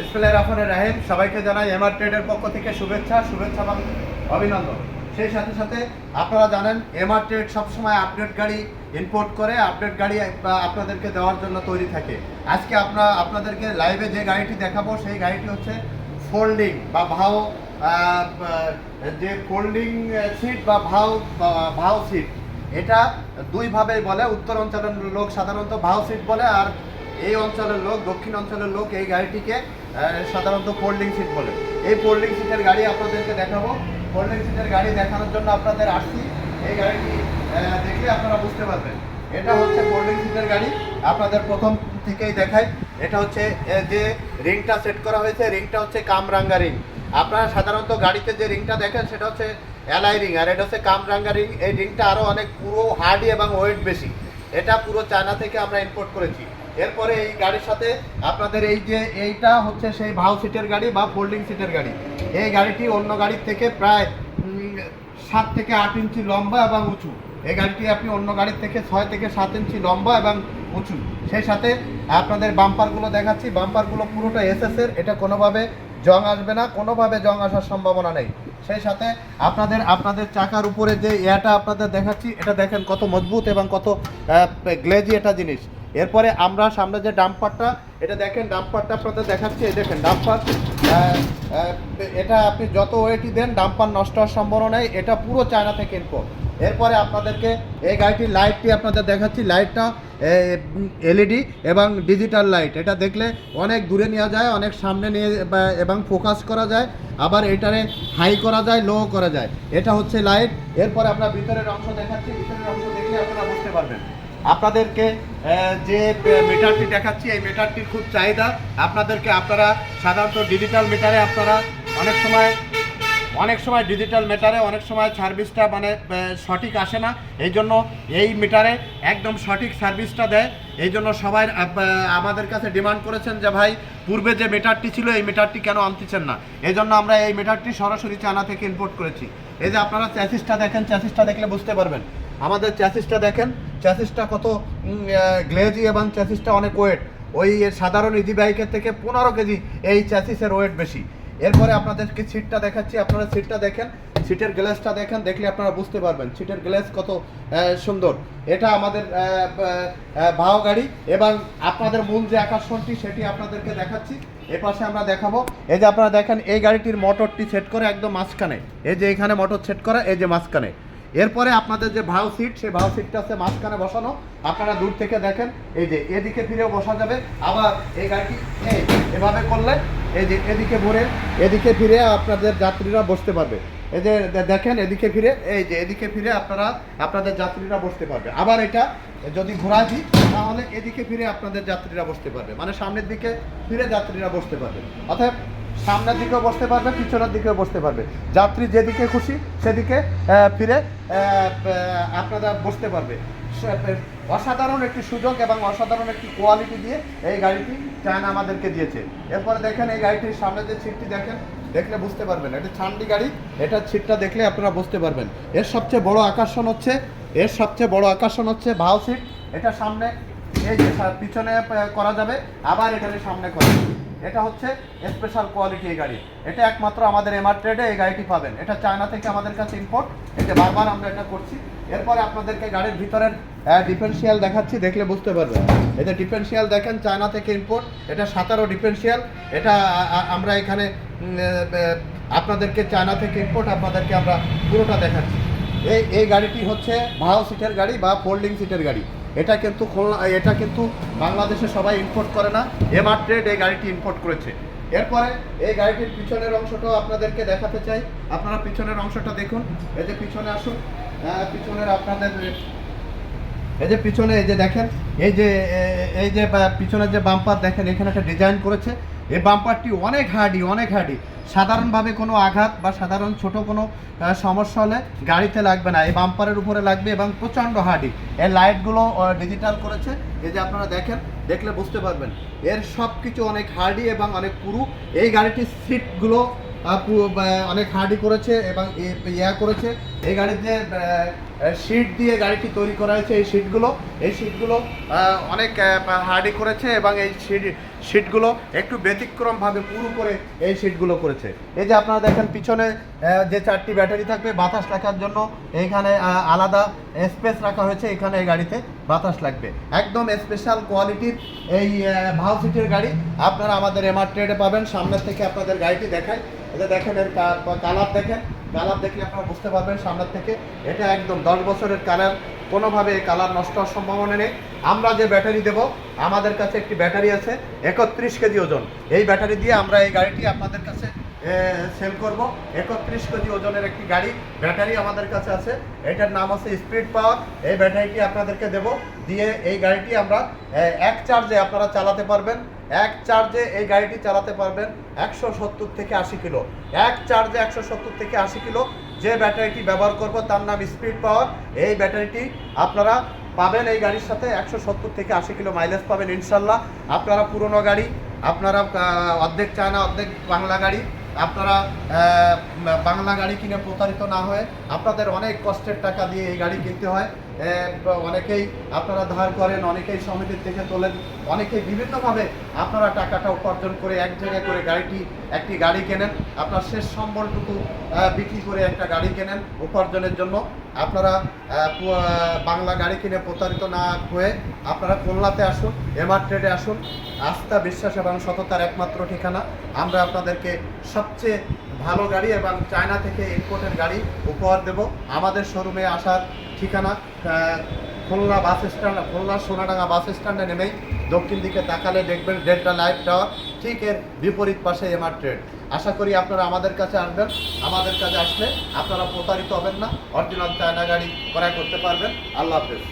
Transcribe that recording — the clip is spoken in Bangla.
বিসমিল্লাহির রহমানির রাহিম, সবাইকে জানাই এমআর ট্রেডের পক্ষ থেকে শুভেচ্ছা শুভেচ্ছা এবং অভিনন্দন। সেই সাথে সাথে আপনারা জানেন, এমআর ট্রেড সবসময় আপডেট গাড়ি ইম্পোর্ট করে, আপডেট গাড়ি আপনাদেরকে দেওয়ার জন্য তৈরি থাকে। আজকে আপনার আপনাদেরকে লাইভে যে গাড়িটি দেখাবো, সেই গাড়িটি হচ্ছে ফোল্ডিং বা ভাও যে ফোল্ডিং সিট বা ভাও ভাও সিট এটা দুইভাবেই বলে, উত্তর অঞ্চলের লোক সাধারণত ভাও সিট বলে আর এই অঞ্চলের লোক, দক্ষিণ অঞ্চলের লোক এই গাড়িটিকে সাধারণত ফোল্ডিং সিট বলে। এই ফোল্ডিং সিটের গাড়ি আপনাদেরকে দেখাবো। ফোল্ডিং সিটের গাড়ি দেখানোর জন্য আপনাদের আসছি। এই গাড়িটি দেখলে আপনারা বুঝতে পারবেন। এটা হচ্ছে ফোল্ডিং সিটের গাড়ি। আপনাদের প্রথম থেকেই দেখাই। এটা হচ্ছে যে রিংটা সেট করা হয়েছে, রিংটা হচ্ছে কামরাঙ্গা রিং। আপনারা সাধারণত গাড়িতে যে রিংটা দেখেন, সেটা হচ্ছে এলআই রিং। আর এটা হচ্ছে কামরাঙ্গা রিং। এই রিংটা আরও অনেক পুরো হার্ডি এবং ওয়েট বেশি। এটা পুরো চায়না থেকে আমরা ইম্পোর্ট করেছি। এরপরে এই গাড়ির সাথে আপনাদের এই যে এইটা হচ্ছে সেই ভাও সিটের গাড়ি বা ফোল্ডিং সিটের গাড়ি। এই গাড়িটি অন্য গাড়ির থেকে প্রায় সাত থেকে আট ইঞ্চি লম্বা এবং উঁচু। এই গাড়িটি আপনি অন্য গাড়ির থেকে ছয় থেকে সাত ইঞ্চি লম্বা এবং উঁচু। সেই সাথে আপনাদের বাম্পারগুলো দেখাচ্ছি। বাম্পারগুলো পুরোটা এসএসের এটা কোনোভাবে জং আসবে না, কোনোভাবে জং আসার সম্ভাবনা নেই। সেই সাথে আপনাদের আপনাদের চাকার উপরে যে ইয়াটা আপনাদের দেখাচ্ছি, এটা দেখেন কত মজবুত এবং কত গ্লেজি এটা জিনিস। এরপরে আমরা সামনে যে ডাম্পারটা, এটা দেখেন ডাম্পারটা আপনাদের দেখাচ্ছি, এই দেখেন ডাম্পার। এটা আপনি যত ওয়েটই দেন, ডাম্পার নষ্ট হওয়ার সম্ভাবনা নেই, এটা পুরো চায়না থেকে ইম্পোর্ট এরপরে আপনাদেরকে এই গাড়িটির লাইটটি আপনাদের দেখাচ্ছি লাইটটা এলইডি এবং ডিজিটাল লাইট এটা দেখলে অনেক দূরে নেওয়া যায়, অনেক সামনে নিয়ে এবং ফোকাস করা যায়, আবার এটারে হাই করা যায় লো করা যায়। এটা হচ্ছে লাইট এরপরে আপনার ভিতরের অংশ দেখাচ্ছি, ভিতরের অংশ দেখলে আপনারা বুঝতে পারবেন। আপনাদেরকে যে মিটারটি দেখাচ্ছি, এই মিটারটির খুব চাহিদা। আপনাদেরকে আপনারা সাধারণত ডিজিটাল মিটারে আপনারা অনেক সময় অনেক সময় ডিজিটাল মিটারে অনেক সময় সার্ভিসটা মানে সঠিক আসে না। এই জন্য এই মিটারে একদম সঠিক সার্ভিসটা দেয়। এই জন্য সবাই আমাদের কাছে ডিমান্ড করেছেন যে, ভাই, পূর্বে যে মিটারটি ছিল, এই মিটারটি কেন আনতেছেন না? এই জন্য আমরা এই মিটারটি সরাসরি চায়না থেকে ইম্পোর্ট করেছি। এই যে আপনারা চ্যাসিসটা দেখেন চ্যাসিসটা দেখলে বুঝতে পারবেন। আমাদের চ্যাসিসটা দেখেন চ্যাসিসটা কত গ্লেজি এবং চ্যাসিসটা অনেক ওয়েট। ওই সাধারণ ইজি বাইকের থেকে পনেরো কেজি এই চ্যাসিসের ওয়েট বেশি। এরপরে আপনাদেরকে সিটটা দেখাচ্ছি, আপনারা সিটটা দেখেন। সিটের গ্লাসটা দেখেন, দেখলে আপনারা বুঝতে পারবেন সিটের গ্লাস কত সুন্দর। এটা আমাদের ভাও গাড়ি এবং আপনাদের মূল যে আকর্ষণটি সেটি আপনাদেরকে দেখাচ্ছি। এ পাশে আমরা দেখাবো। এই যে আপনারা দেখেন, এই গাড়িটির মোটরটি সেট করে একদম মাঝখানে। এই যে এখানে মোটর সেট করা, এই যে মাঝখানে। এরপরে আপনাদের যে ভাও সিট সেই ভাও সিটটা আছে মাঝখানে বসানো। আপনারা দূর থেকে দেখেন, এই যে এদিকে ফিরেও বসা যাবে। আবার এই গাড়িটি এভাবে করলে, এই যে এদিকে ঘুরে, এদিকে ফিরে আপনাদের যাত্রীরা বসতে পারবে। এই যে দেখেন, এদিকে ফিরে, এই যে এদিকে ফিরে আপনারা, আপনাদের যাত্রীরা বসতে পারবে। আবার এটা যদি ঘোরা দিই, তাহলে এদিকে ফিরে আপনাদের যাত্রীরা বসতে পারবে। মানে সামনের দিকে ফিরে যাত্রীরা বসতে পারবে। অর্থাৎ সামনের দিকেও বসতে পারবে, পিছনের দিকেও বসতে পারবে। যাত্রী যেদিকে খুশি, সেদিকে ফিরে আপনারা বসতে পারবে। অসাধারণ একটি সুযোগ এবং অসাধারণ একটি কোয়ালিটি দিয়ে এই গাড়িটি চায়না আমাদেরকে দিয়েছে। এরপরে দেখেন এই গাড়িটির সামনে যে সিটটি দেখেন, দেখলে বুঝতে পারবেন। এটা ছান্ডি গাড়ি এটার সিটটা দেখলে আপনারা বুঝতে পারবেন। এর সবচেয়ে বড় আকর্ষণ হচ্ছে, এর সবচেয়ে বড় আকর্ষণ হচ্ছে ভাও সিট এটা সামনে, এই যে, পিছনে করা যাবে, আবার এখানে সামনে করা যাবে। এটা হচ্ছে স্পেশাল কোয়ালিটি এই গাড়ি। এটা একমাত্র আমাদের এমআর ট্রেডে এই গাড়িটি পাবেন। এটা চায়না থেকে আমাদের কাছে ইম্পোর্ট এটা বারবার আমরা এটা করছি। এরপরে আপনাদেরকে গাড়ির ভিতরের ডিফেন্সিয়াল দেখাচ্ছি, দেখলে বুঝতে পারবেন। এটা ডিফেন্সিয়াল দেখেন, চায়না থেকে ইম্পোর্ট এটা সাতারো ডিফেন্সিয়াল এটা আমরা এখানে আপনাদেরকে চায়না থেকে ইম্পোর্ট আপনাদেরকে আমরা পুরোটা দেখাচ্ছি। এই এই গাড়িটি হচ্ছে ভাও সিটের গাড়ি বা ফোল্ডিং সিটের গাড়ি। এটা কিন্তু খুলনা এটা কিন্তু বাংলাদেশে সবাই ইম্পোর্ট করে না। এমআর ট্রেড এই গাড়িটি ইম্পোর্ট করেছে। এরপরে এই গাড়িটির পিছনের অংশটাও আপনাদেরকে দেখাতে চাই। আপনারা পিছনের অংশটা দেখুন। এই যে পিছনে আসুন। আহ, পিছনের আপনাদের এই যে পিছনে এই যে দেখেন এই যে এই যে পিছনের যে বাম্পার দেখেন এখানে একটা ডিজাইন করেছে। এই বাম্পারটি অনেক হার্ডি অনেক হার্ডি সাধারণভাবে কোনো আঘাত বা সাধারণ ছোট কোনো সমস্যা হলে গাড়িতে লাগবে না। এই বাম্পারের উপরে লাগবে এবং প্রচণ্ড হার্ডি এর লাইটগুলো ডিজিটাল করেছে। এই যে আপনারা দেখেন, দেখলে বুঝতে পারবেন। এর সব কিছু অনেক হার্ডি এবং অনেক পুরু এই গাড়িটির সিটগুলো অনেক হার্ডি করেছে এবং ইয়া করেছে। এই গাড়িতে শিট দিয়ে গাড়িটি তৈরি করা হয়েছে। এই শিটগুলো এই শিটগুলো অনেক হার্ডি করেছে এবং এই শিট সিটগুলো একটু ব্যতিক্রমভাবে পুরো করে এই সিটগুলো করেছে। এই যে আপনারা দেখেন পিছনে যে চারটি ব্যাটারি থাকবে বাতাস রাখার জন্য এইখানে আহ, আলাদা স্পেস রাখা হয়েছে। এখানে এই গাড়িতে বাতাস লাগবে। একদম স্পেশাল কোয়ালিটির এই ভাও সিটের গাড়ি। আপনারা আমাদের এমআর ট্রেডে পাবেন। সামনের থেকে আপনাদের গাড়িটি দেখায় এটা দেখেন এর কালার দেখেন। কালার দেখলে আপনারা বুঝতে পারবেন সামনের থেকে। এটা একদম দশ বছরের কালার, কোনোভাবে কালার নষ্ট হওয়ার সম্ভাবনা নেই। আমরা যে ব্যাটারি দেব, আমাদের কাছে একটি ব্যাটারি আছে, একত্রিশ কেজি ওজন। এই ব্যাটারি দিয়ে আমরা এই গাড়িটি আপনাদের কাছে সেল করব। একত্রিশ কেজি ওজনের একটি গাড়ি, ব্যাটারি আমাদের কাছে আছে। এটার নাম আছে স্পিড পাওয়ার এই ব্যাটারিটি আপনাদেরকে দেব। দিয়ে এই গাড়িটি আমরা এক চার্জে আপনারা চালাতে পারবেন। এক চার্জে এই গাড়িটি চালাতে পারবেন একশো সত্তর থেকে আশি কিলো। এক চার্জে একশো সত্তর থেকে আশি কিলো। যে ব্যাটারিটি ব্যবহার করব তার নাম স্পিড পাওয়ার এই ব্যাটারিটি আপনারা পাবেন এই গাড়ির সাথে একশো সত্তর থেকে আশি কিলো মাইলেজ পাবেন ইনশাল্লাহ। আপনারা পুরনো গাড়ি, আপনারা অর্ধেক চায়না, অর্ধেক বাংলা গাড়ি আপনারা বাংলা গাড়ি কিনে প্রতারিত না হয়ে আপনাদের অনেক কষ্টের টাকা দিয়ে এই গাড়ি কিনতে হয়। অনেকেই আপনারা ধার করেন, অনেকেই সমিতির থেকে তোলেন, অনেকেই বিভিন্নভাবে আপনারা টাকাটা উপার্জন করে এক জায়গায় করে গাড়িটি, একটি গাড়ি কেনেন। আপনার শেষ সম্বলটুকু বিক্রি করে একটা গাড়ি কেনেন উপার্জনের জন্য। আপনারা বাংলা গাড়ি কিনে প্রতারিত না হয়ে আপনারা খুলনাতে আসুন এমআর ট্রেডে আসুন। আস্থা, বিশ্বাস এবং সততার একমাত্র ঠিকানা। আমরা আপনাদেরকে সবচেয়ে ভালো গাড়ি এবং চায়না থেকে ইম্পোর্টের গাড়ি উপহার দেব। আমাদের শোরুমে আসার ঠিকানা Khulna bus stand Khulna Sonadanga bus স্ট্যান্ডে নেমেই দক্ষিণ দিকে তাকালে দেখবেন ডেল্টা লাইট টাওয়ার ঠিক এর বিপরীত পাশে এমআর ট্রেড আশা করি আপনারা আমাদের কাছে আসবেন, আমাদের কাছে আসলে আপনারা প্রতারিত হবেন না, অরিজিনাল চায়না গাড়ি ক্রয় করতে পারবেন। আল্লাহ হাফেজ।